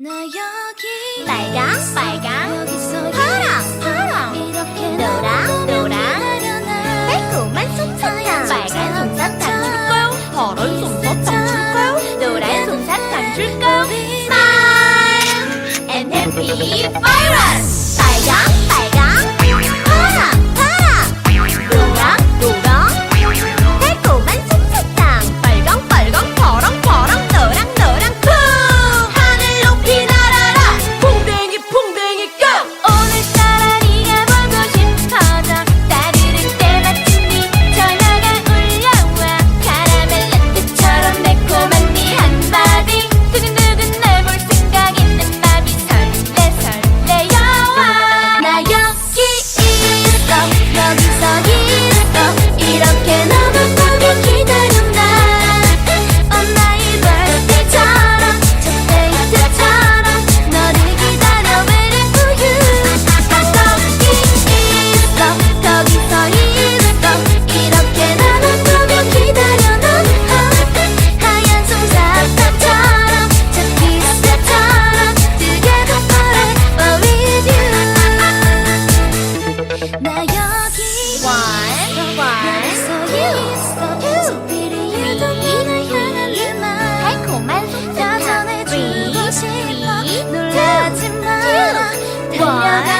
나 여기 빨강, 빨강, 여기서 파랑, 파랑, 이렇게 노랑, 노랑. 달콤한 솜사탕 빨간 솜사탕 줄까요? 파란 솜사탕 줄까요? 노란 솜사탕 줄까요? Smile and happy virus 我要。